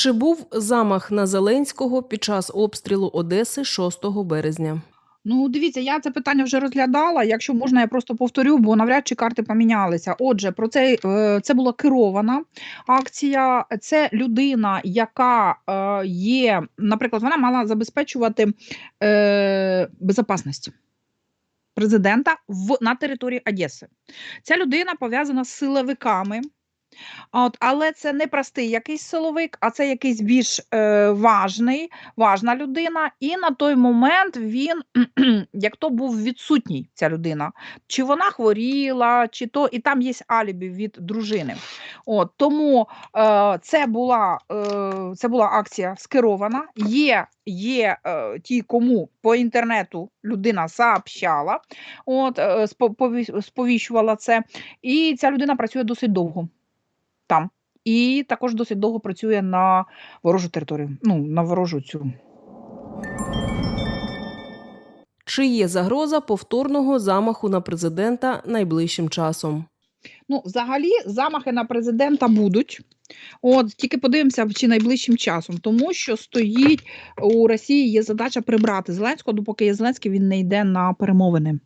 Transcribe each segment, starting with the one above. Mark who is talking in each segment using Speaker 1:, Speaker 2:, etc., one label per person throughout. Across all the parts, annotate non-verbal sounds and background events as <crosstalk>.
Speaker 1: Чи був замах на Зеленського під час обстрілу Одеси 6 березня?
Speaker 2: Ну, дивіться, я це питання вже розглядала. Якщо можна, я просто повторю, бо навряд чи карти помінялися. Отже, про це, е, це була керована акція. Це людина, яка е, є, наприклад, вона мала забезпечувати е, безпечність президента в, на території Одеси. Ця людина пов'язана з силовиками. От, але це не простий якийсь силовик, а це якийсь більш е, важний, важна людина. І на той момент він, <clears throat> як то був відсутній, ця людина, чи вона хворіла, чи то, і там є алібі від дружини. От, тому е, це, була, е, це була акція скерована. Є, є е, ті, кому по інтернету людина сообщала, от, е, сповіщувала це. І ця людина працює досить довго там. І також досить довго працює на ворожу територію. Ну, на ворожу цю.
Speaker 1: Чи є загроза повторного замаху на президента найближчим часом?
Speaker 2: Ну, взагалі, замахи на президента будуть. От тільки подивимося, чи найближчим часом, тому що стоїть у Росії є задача прибрати Зеленського, допоки є Зеленський, він не йде на перемовини.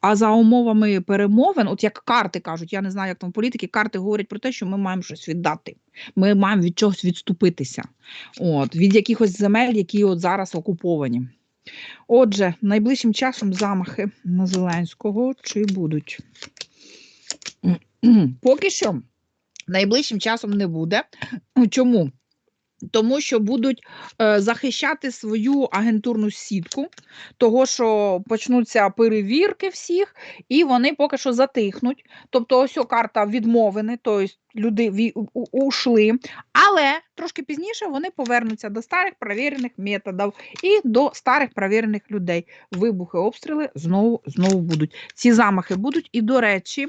Speaker 2: А за умовами перемовин, от як карти кажуть, я не знаю, як там політики, карти говорять про те, що ми маємо щось віддати. Ми маємо від чогось відступитися. От, від якихось земель, які от зараз окуповані. Отже, найближчим часом замахи на Зеленського чи будуть? Поки що найближчим часом не буде. Чому? Тому що будуть е, захищати свою агентурну сітку, того, що почнуться перевірки всіх, і вони поки що затихнуть. Тобто, ось о карта відмовини, тобто люди ві- у- ушли, але трошки пізніше вони повернуться до старих перевірених методів і до старих перевірених людей. Вибухи, обстріли знову знову будуть. Ці замахи будуть, і до речі,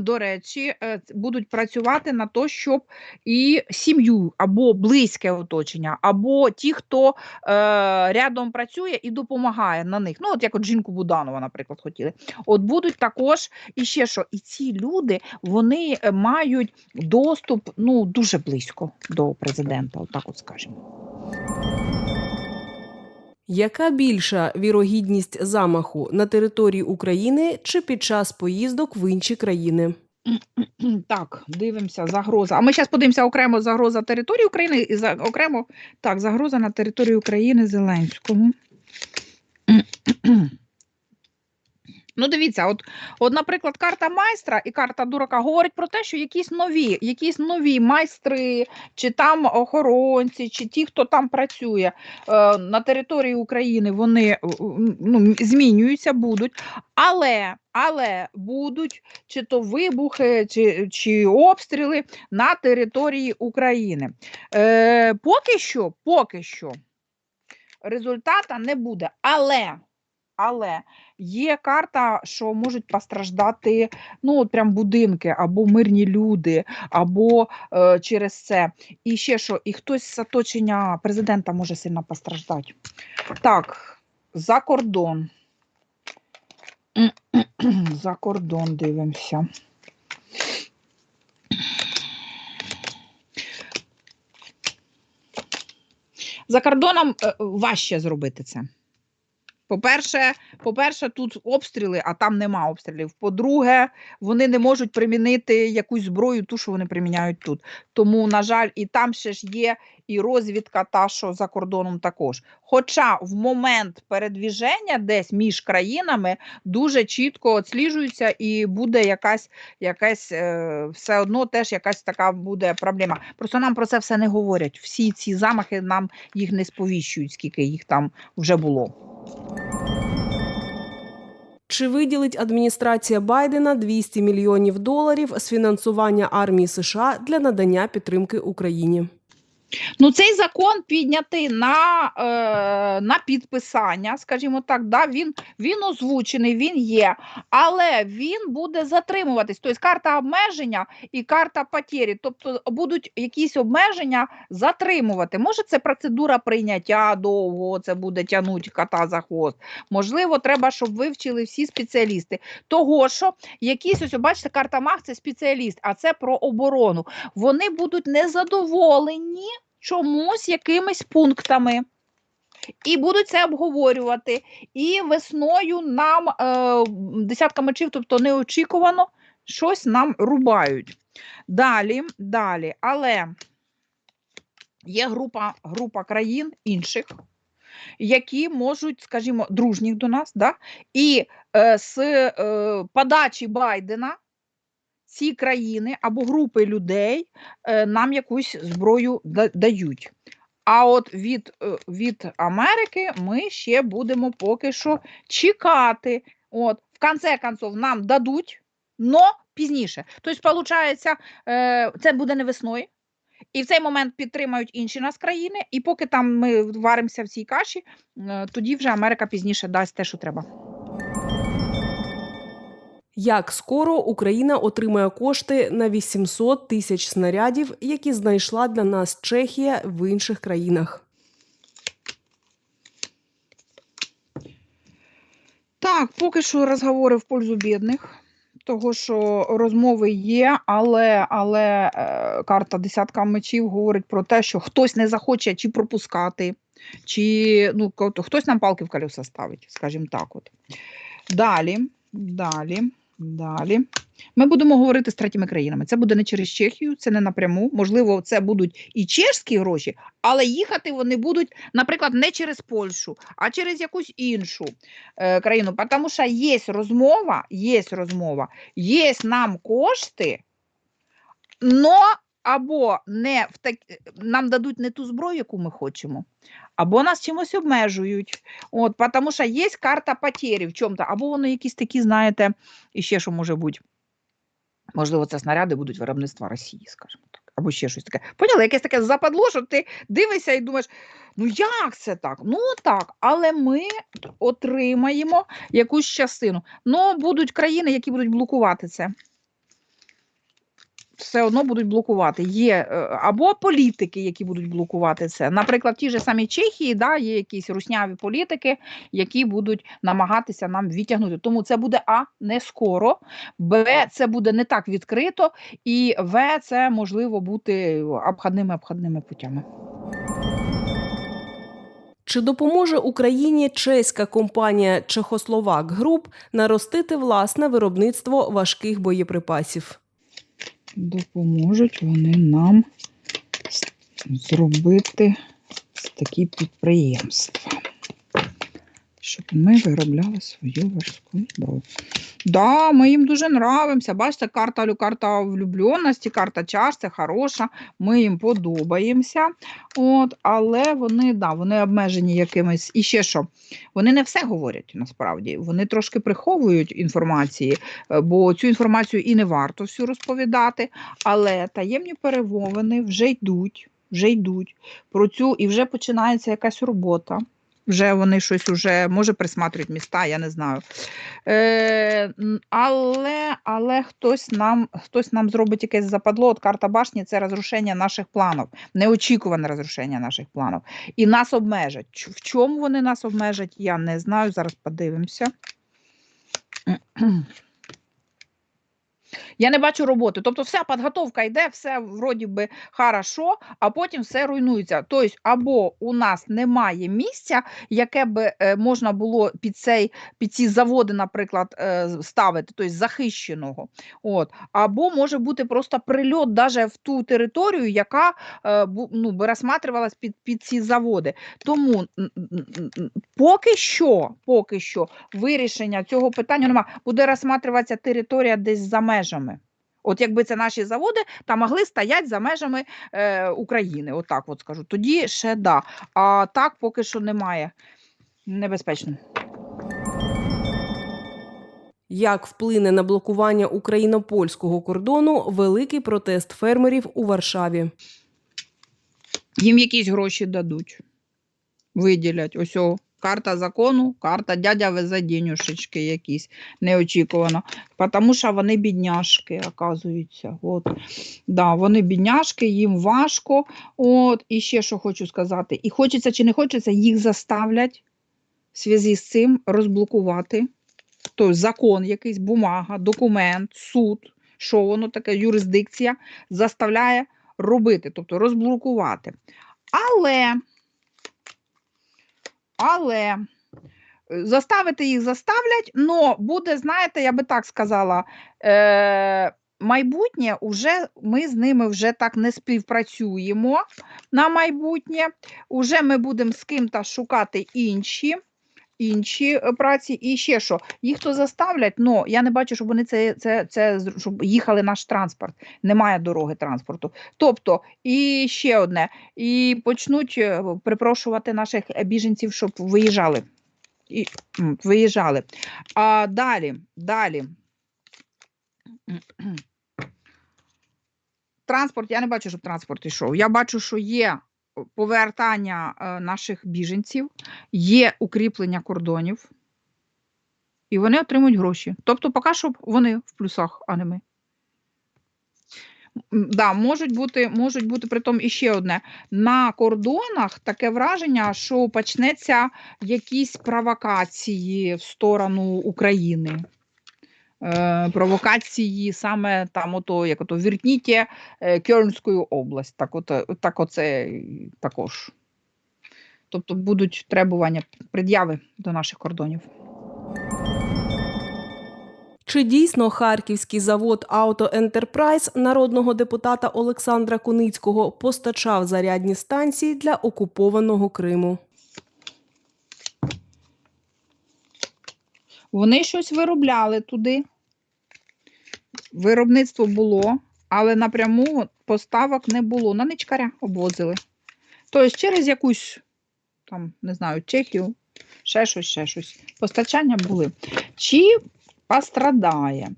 Speaker 2: до речі, е, будуть працювати на те, щоб і сім'ю або близьке оточення, або ті, хто е, рядом працює і допомагає на них. Ну, от як от жінку Буданова, наприклад, хотіли. От будуть також і ще що, і ці люди вони е, мають доступ ну дуже близько до президента, отак от скажемо.
Speaker 1: Яка більша вірогідність замаху на території України чи під час поїздок в інші країни? <clears throat>
Speaker 2: Так, дивимося, загроза. А ми зараз подивимося окремо загроза території України і за, окремо так, загроза на території України Зеленському. <clears throat> Ну, дивіться, от, от, наприклад, карта майстра і карта дурака говорять про те, що якісь нові, якісь нові майстри, чи там охоронці, чи ті, хто там працює е, на території України, вони е, ну, змінюються, будуть. Але, але будуть чи то вибухи, чи, чи обстріли на території України. Е, поки що, поки що результата не буде. Але, але є карта, що можуть постраждати ну, от прям будинки, або мирні люди, або е, через це. І ще що, і хтось з оточення президента може сильно постраждати. Так, за кордон. <clears throat> За кордон дивимося. За кордоном е, важче зробити це. По-перше, по-перше, тут обстріли, а там нема обстрілів. По-друге, вони не можуть примінити якусь зброю, ту, що вони приміняють тут. Тому, на жаль, і там ще ж є і розвідка, та що за кордоном також. Хоча в момент передвіження десь між країнами дуже чітко відсліджується і буде якась, якась е, все одно теж якась така буде проблема. Просто нам про це все не говорять. Всі ці замахи нам їх не сповіщують, скільки їх там вже було.
Speaker 1: Чи виділить адміністрація Байдена 200 мільйонів доларів з фінансування армії США для надання підтримки Україні?
Speaker 2: Ну, цей закон піднятий на, е, на підписання, скажімо так, да, він, він озвучений, він є, але він буде затримуватись. Тобто карта обмеження і карта потері, тобто будуть якісь обмеження затримувати. Може, це процедура прийняття довго, це буде тягнути кота за хвост. Можливо, треба, щоб вивчили всі спеціалісти. Того, що якісь, ось, бачите, карта МАГ це спеціаліст, а це про оборону. Вони будуть незадоволені чомусь якимись пунктами. І будуть це обговорювати. І весною нам е, десятка мечів, тобто неочікувано, щось нам рубають. Далі, далі. Але є група, група країн інших, які можуть, скажімо, дружніх до нас, да? і е, з е, подачі Байдена ці країни або групи людей е, нам якусь зброю дають. А от від, е, від Америки ми ще будемо поки що чекати. От, в конце концов, нам дадуть, но пізніше. Тобто, виходить, е, це буде не весною. І в цей момент підтримають інші нас країни, і поки там ми варимося в цій каші, тоді вже Америка пізніше дасть те, що треба.
Speaker 1: Як скоро Україна отримає кошти на 800 тисяч снарядів, які знайшла для нас Чехія в інших країнах?
Speaker 2: Так, поки що розговори в пользу бідних, того що розмови є, але, але е, карта десятка мечів говорить про те, що хтось не захоче чи пропускати, чи ну, хтось нам палки в колеса ставить, скажімо так. От. Далі, далі, далі. Ми будемо говорити з третіми країнами. Це буде не через Чехію, це не напряму. Можливо, це будуть і чешські гроші, але їхати вони будуть, наприклад, не через Польщу, а через якусь іншу е, країну. Тому що є розмова, є розмова, є нам кошти, но або не в так... нам дадуть не ту зброю, яку ми хочемо, або нас чимось обмежують. От, тому що є карта потері в чому-то, або воно якісь такі, знаєте, і ще що може бути. Можливо, це снаряди будуть виробництва Росії, скажімо так, або ще щось таке. Поняли, якесь таке западло, що ти дивишся і думаєш, ну як це так? Ну так, але ми отримаємо якусь частину. Ну, будуть країни, які будуть блокувати це. Все одно будуть блокувати. Є е, або політики, які будуть блокувати це. Наприклад, в тій же самій Чехії да, є якісь русняві політики, які будуть намагатися нам відтягнути. Тому це буде А не скоро, Б це буде не так відкрито, і В це можливо бути обходними обходними путями.
Speaker 1: Чи допоможе Україні чеська компанія Чехословак Груп наростити власне виробництво важких боєприпасів?
Speaker 2: Допоможуть вони нам зробити такі підприємства, щоб ми виробляли свою важку зброю. Да, ми їм дуже нравимося. Бачите, карта, карта влюбленості, карта чаш, це хороша. Ми їм подобаємося. От, але вони, да, вони обмежені якимись. І ще що? Вони не все говорять насправді. Вони трошки приховують інформації, е, бо цю інформацію і не варто всю розповідати. Але таємні перемовини вже йдуть, вже йдуть про цю, і вже починається якась робота. Вже вони щось уже може присматрюють міста, я не знаю. Е, але, але хтось нам, хтось нам зробить якесь западло. От карта башні це розрушення наших планів, неочікуване розрушення наших планів. І нас обмежать. В чому вони нас обмежать, я не знаю. Зараз подивимося. Я не бачу роботи. Тобто вся підготовка йде, все вроді би хорошо, а потім все руйнується. Тобто, або у нас немає місця, яке би е, можна було під цей, під ці заводи, наприклад, е, ставити, тобто захищеного. От. Або може бути просто прильот даже в ту територію, яка е, ну, би розсматривалась під, під ці заводи. Тому поки що, поки що вирішення цього питання немає. Буде розсматриватися територія десь за межами. От якби це наші заводи, та могли стояти за межами е, України, отак от скажу. Тоді ще да. А так поки що немає. Небезпечно.
Speaker 1: Як вплине на блокування україно-польського кордону великий протест фермерів у Варшаві?
Speaker 2: їм якісь гроші дадуть. Виділять. Ось карта закону, карта дядя везе денюшечки якісь неочікувано. Тому що вони бідняшки, оказується. От. Да, вони бідняшки, їм важко. От. І ще що хочу сказати. І хочеться чи не хочеться, їх заставлять в зв'язку з цим розблокувати. Тобто закон, якийсь бумага, документ, суд, що воно таке, юрисдикція заставляє робити, тобто розблокувати. Але, але е, заставити їх заставлять, але буде, знаєте, я би так сказала, е, майбутнє вже ми з ними вже так не співпрацюємо на майбутнє. Уже ми будемо з ким-то шукати інші. Інші е, праці, і ще що, їх то заставлять, але я не бачу, щоб вони це, це, це щоб їхали наш транспорт. Немає дороги транспорту. Тобто, і ще одне, і почнуть е, припрошувати наших е, біженців, щоб виїжджали. І, виїжджали. А далі, далі. Транспорт, я не бачу, щоб транспорт йшов. Я бачу, що є повертання е, наших біженців, є укріплення кордонів, і вони отримують гроші. Тобто, поки що вони в плюсах, а не ми. Да, можуть бути, можуть бути притом іще одне. На кордонах таке враження, що почнеться якісь провокації в сторону України. Е, провокації саме там, ото, як ото Віртніті, е, Кьольнською область. Так, от, так оце також. Тобто будуть требування, пред'яви до наших кордонів.
Speaker 1: Чи дійсно харківський завод Auto Enterprise народного депутата Олександра Куницького постачав зарядні станції для окупованого Криму?
Speaker 2: Вони щось виробляли туди. Виробництво було, але напряму поставок не було. На ничкаря обвозили. Тобто через якусь, там, не знаю, Чехію, ще щось, ще щось. Постачання були. Чи пострадає?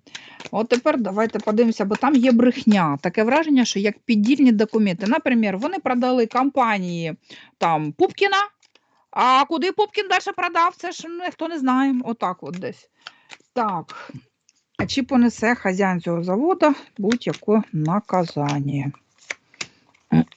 Speaker 2: От тепер давайте подивимося, бо там є брехня. Таке враження, що як піддільні документи. Наприклад, вони продали компанії там Пупкіна, а куди Пупкін далі продав, це ж ніхто не знає. Отак от десь. Так. А чи понесе хазяїн цього заводу будь-яке наказання?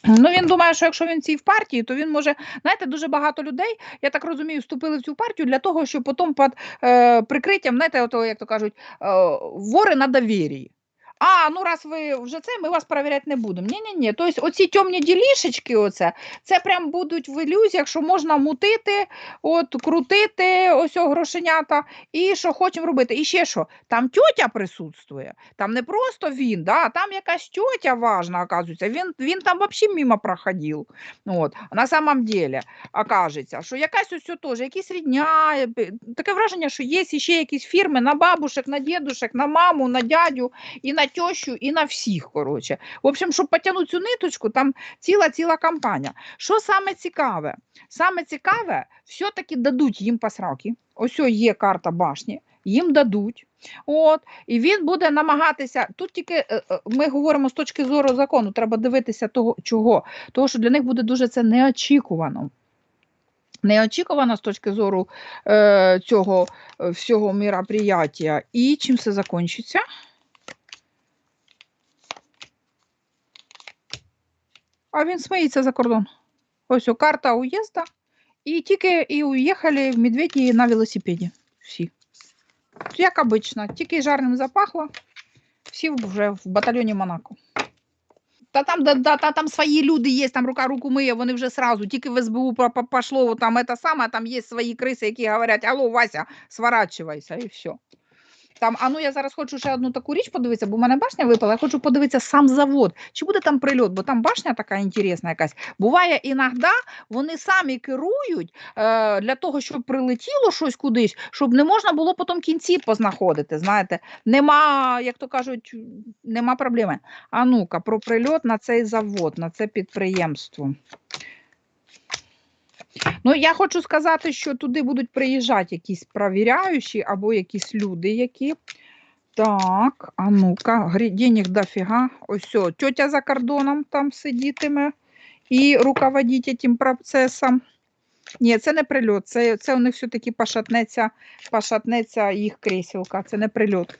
Speaker 2: Ну, він думає, що якщо він цій в партії, то він може. Знаєте, дуже багато людей, я так розумію, вступили в цю партію для того, щоб потім під е, прикриттям, знаєте, ото, як то кажуть, е, вори на довір'ї. А, ну раз ви вже це, ми вас перевіряти не будемо. Ні-ні-ні. Тобто оці темні ділішечки, оце, це прям будуть в ілюзіях, що можна мутити, от, крутити ось грошенята, і що хочемо робити. І ще що, там тьотя присутствує, там не просто він, да, там якась тьотя важна, оказується. Він, він там взагалі мимо проходив. От. На самом деле, окажеться, що якась ось теж, якісь рідня, таке враження, що є ще якісь фірми на бабушек, на дідушек, на маму, на дядю, і на тещу, і на всіх. Коротше. В общем, щоб потягнути цю ниточку, там ціла ціла кампанія. Що саме цікаве? Саме цікаве, все-таки дадуть їм посраки. Ось є карта башні, їм дадуть. От, і він буде намагатися. Тут тільки е, е, ми говоримо з точки зору закону, треба дивитися того, чого. Того, що для них буде дуже це неочікувано. Неочікувано з точки зору е, цього е, всього міроприяття. І чим це закінчиться? А він сміється за кордон. Ось о, карта уїзда. І тільки і уїхали в Медведі на велосипеді. Всі. Як обично, тільки жарним запахло, всі вже в батальйоні Монако. Та там, да, да, та там свої люди є, там рука руку миє, вони вже сразу, тільки в СБУ по- по- пошло там там є свої криси, які говорять, алло, Вася, сворачивайся, і все. Там, а ну я зараз хочу ще одну таку річ подивитися, бо в мене башня випала, я хочу подивитися сам завод. Чи буде там прильот, бо там башня така інтересна якась. Буває, іноді вони самі керують е, для того, щоб прилетіло щось кудись, щоб не можна було потім кінці познаходити. Знаєте, нема, як то кажуть, нема проблеми. А ну-ка, про прильот на цей завод, на це підприємство. Ну, я хочу сказати, що туди будуть приїжджати якісь провіряючі або якісь люди, які. Так, а ну-ка, денег дофіга. Ось, о, тьотя за кордоном там сидітиме. і руководити цим процесом. Ні, це не прильот, це, це у них все-таки пошатнеться, пошатнеться їх кріселка, це не прильот.